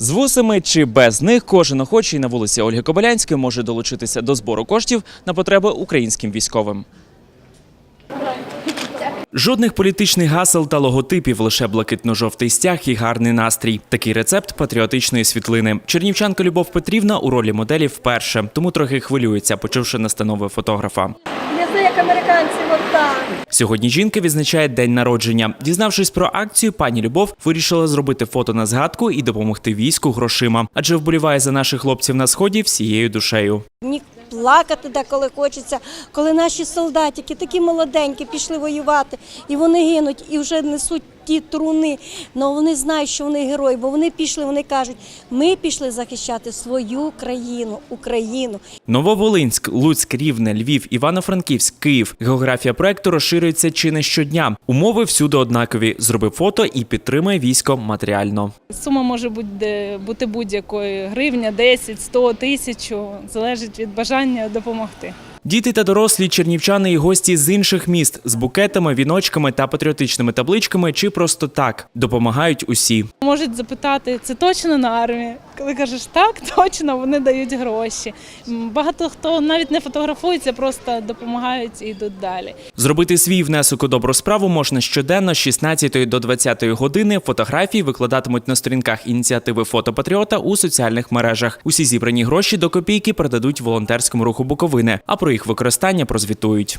З вусами чи без них кожен охочий на вулиці Ольги Кобилянської може долучитися до збору коштів на потреби українським військовим. Жодних політичних гасел та логотипів, лише блакитно-жовтий стяг і гарний настрій. Такий рецепт патріотичної світлини. Чернівчанка Любов Петрівна у ролі моделі вперше, тому трохи хвилюється, почувши настанови фотографа. Не як американці, от так. Сьогодні жінка відзначає день народження. Дізнавшись про акцію, пані Любов вирішила зробити фото на згадку і допомогти війську грошима, адже вболіває за наших хлопців на сході всією душею. Ні плакати деколи хочеться, коли наші солдатики такі молоденькі пішли воювати, і вони гинуть, і вже несуть ті труни. але вони знають, що вони герої, бо вони пішли, вони кажуть, ми пішли захищати свою країну, Україну. Нововолинськ, Луцьк, Рівне, Львів, Івано-Франківськ, Київ. Географія проекту розширюється чи не щодня. Умови всюди однакові. Зроби фото і підтримай військо матеріально. Сума може бути, бути будь-якою гривня, 10, 100, тисячу, залежить від бажання допомогти. Діти та дорослі чернівчани і гості з інших міст з букетами, віночками та патріотичними табличками чи просто так допомагають усі. Можуть запитати, це точно на армії? Коли кажеш так, точно вони дають гроші. Багато хто навіть не фотографується, просто допомагають і йдуть далі. Зробити свій внесок у добру справу можна щоденно з 16 до 20 години. Фотографії викладатимуть на сторінках ініціативи Фотопатріота у соціальних мережах. Усі зібрані гроші до копійки передадуть волонтерському руху Буковини, а про їх використання прозвітують.